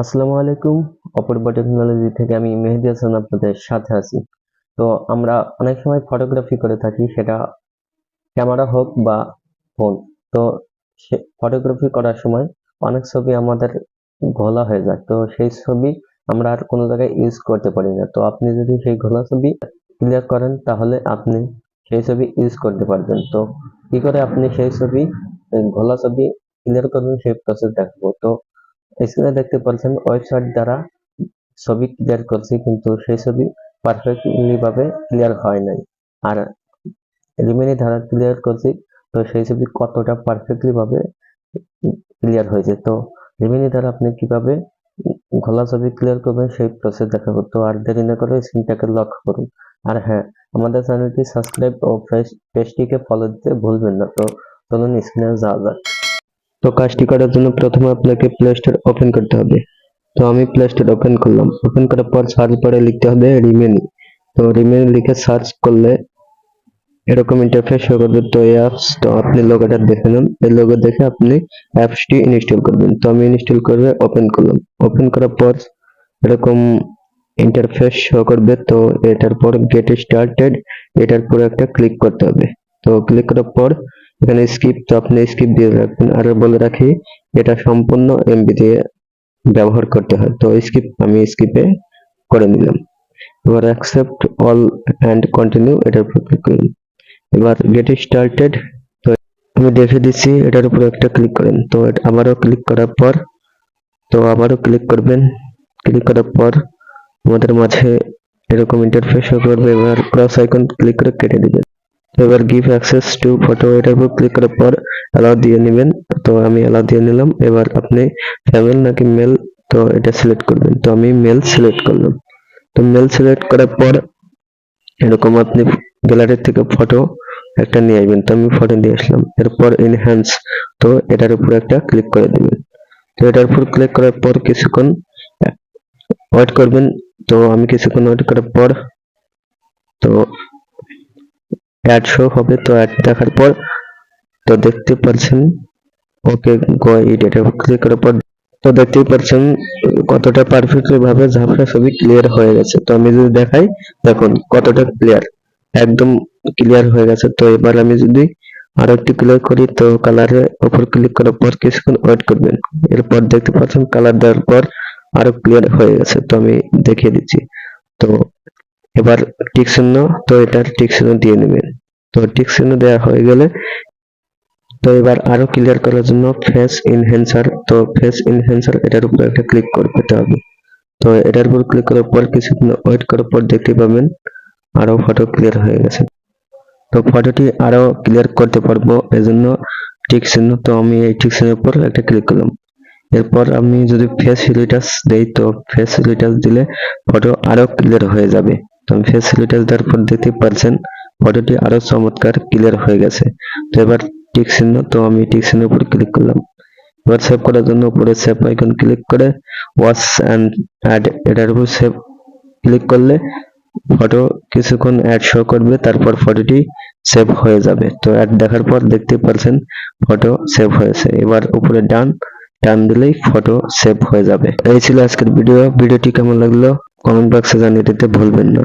আসসালামু আলাইকুম। অপূর্ব টেকনোলজি থেকে আমি মেহেদি হাসান আপনাদের সাথে আছি। তো আমরা অনেক সময় ফটোগ্রাফি করে থাকি, সেটা ক্যামেরা হোক বা ফোন তো সে ফটোগ্রাফি করার সময় অনেক ছবি আমাদের ঘোলা হয়ে যায়। তো সেই ছবি আমরা আর কোনো জায়গায় ইউজ করতে পারি না। তো আপনি যদি সেই ঘোলা ছবি ক্লিয়ার করেন, তাহলে আপনি সেই ছবি ইউজ করতে পারবেন। তো কি করে আপনি সেই ছবি, ঘোলা ছবি ক্লিয়ার করবেন, সেই প্রসেস দেখাবো। তো স্ক্রিনে দেখতে পাচ্ছেন ওয়েবসাইট দ্বারা ছবি ক্লিয়ার করছি, কিন্তু সেই ছবি পারফেক্টলি ভাবে ক্লিয়ার হয় নাই। আর রিমেনি দ্বারা ক্লিয়ার করছি, তো সেই ছবি কতটা পারফেক্টলি ভাবে ক্লিয়ার হয়েছে। তো রিমেনি দ্বারা আপনি কীভাবে ঘোলা ছবি ক্লিয়ার করবেন সেই প্রসেস দেখাবো। তো আর দেরি না করে স্ক্রিনটাকে লক করুন। আর হ্যাঁ আমাদের চ্যানেলটি সাবস্ক্রাইব ও পেজটিকে ফলো দিতে ভুলবেন না। তো চলুন স্ক্রিনে যাওয়া যাক। তো কাজটি করার জন্য প্রথমে আপনাকে প্লে স্টোর ওপেন করতে হবে। তো আমি প্লে স্টোর ওপেন করলাম। ওপেন করার পর সার্চ বারে লিখতে হবে রিমেনি তো রিমেনি লিখে সার্চ করলে এরকম ইন্টারফেস শো করবে। তো এই অ্যাপস তো আপনি লোগোটা দেখে নেন। এই লোগো দেখে আপনি অ্যাপসটি ইনস্টল করবেন। তো আমি ইনস্টল করে ওপেন করলাম। ওপেন করার পর এরকম ইন্টারফেস শো করবে। তো এটার পর গেট স্টার্টেড এটার পর একটা ক্লিক করতে হবে। তো ক্লিক করার পর এখানে স্কিপ তো আপনি স্কিপ দিয়ে রাখবেন। আর বলে রাখি, এটা সম্পূর্ণ এমবি দিয়ে ব্যবহার করতে হয়। তো স্কিপ আমি স্কিপে করে নিলাম। এবার অ্যাকসেপ্ট অল অ্যান্ড কন্টিনিউ এটার উপর ক্লিক করুন। এবার গেট স্টার্টেড তো আমি দেখে দিচ্ছি, এটার উপর একটা ক্লিক করেন। তো আবারও ক্লিক করার পর, তো আবারও ক্লিক করবেন। ক্লিক করার পর আমাদের মাঝে এরকম ইন্টারফেস করবে এবার ক্রস আইকন ক্লিক করে কেটে দিবেন। এবার গিভ অ্যাক্সেস টু ফটো এটার উপর ক্লিক করার পর অ্যালাউ দিয়ে নেবেন। তো আমি অ্যালাউ দিয়ে নিলাম। এবার আপনি ফ্যামেল নাকি মেল তো এটা সিলেক্ট করবেন। তো আমি মেল সিলেক্ট করলাম। তো মেল সিলেক্ট করার পর এরকম আপনি গ্যালারি থেকে ফটো একটা নিয়ে আসবেন। তো আমি ফটো নিয়ে আসলাম। এরপর এনহ্যান্স তো এটার উপর একটা ক্লিক করে দিবেন। তো এটার উপর ক্লিক করার পর কিছুক্ষণ ওয়েট করবেন। তো আমি কিছুক্ষণ ওয়েট করার পর, তো অ্যাড শো হবে তো অ্যাড দেখার পর তো দেখতে পাচ্ছেন ওকে গো এটা ক্লিক করার পর তো দেখতেই পাচ্ছেন কতটা পারফেক্টলি ভাবে ঝাপসা ছবি ক্লিয়ার হয়ে গেছে। তো আমি যদি দেখাই, দেখুন কতটা ক্লিয়ার একদম ক্লিয়ার হয়ে গেছে। তো এবার আমি যদি আরও একটু ক্লিয়ার করি, তো কালারের উপর ক্লিক করার পর কিছুক্ষণ ওয়েট করবেন। এরপর দেখতে পাচ্ছেন কালার দেওয়ার পর আরও ক্লিয়ার হয়ে গেছে। তো আমি দেখিয়ে দিচ্ছি। তো এবার টিক চিহ্ন, তো এটার টিক চিহ্ন দিয়ে নেবেন। তো টিক চিহ্ন দেওয়া হয়ে গেলে, তো এবার আরও ক্লিয়ার করার জন্য ফেস ইনহ্যান্সার তো ফেস ইনহ্যান্সার এটার উপর একটা ক্লিক করতে হবে। তো এটার উপর ক্লিক করার পর কিছুক্ষণ ওয়েট করার পর দেখতে পাবেন আরও ফটো ক্লিয়ার হয়ে গেছে। তো ফটোটি আরও ক্লিয়ার করতে পারব, এজন্য টিক চিহ্ন, তো আমি এই টিক চিহ্নের উপর একটা ক্লিক করলাম। এরপর আমি যদি ফেস ফিল্টার্স দেই, তো ফেস ফিল্টার্স দিলে ফটো আরও ক্লিয়ার হয়ে যাবে। তো আমি ফেস ফিল্টার্স দেওয়ার পর দেখতে পাচ্ছেন ফটোটি আরও চমৎকার ক্লিয়ার হয়ে গেছে। তো এবার টিক চিহ্ন, তো আমি টিক চিহ্নের উপর ক্লিক করলাম। এবার সেভ করার জন্য উপরে সেভ আইকন ক্লিক করে ওয়াচ অ্যান্ড অ্যাড এটার উপর সেভ ক্লিক করলে ফটো কিছুক্ষণ অ্যাড শো করবে, তারপর ফটোটি সেভ হয়ে যাবে। তো অ্যাড দেখার পর দেখতে পাচ্ছেন ফটো সেভ হয়েছে। এবার উপরে ডান টান দিলেই ফটো সেভ হয়ে যাবে। এই ছিল আজকের ভিডিও ভিডিওটি কেমন লাগল? কমেন্ট বক্সে জানিয়ে দিতে ভুলবেন না।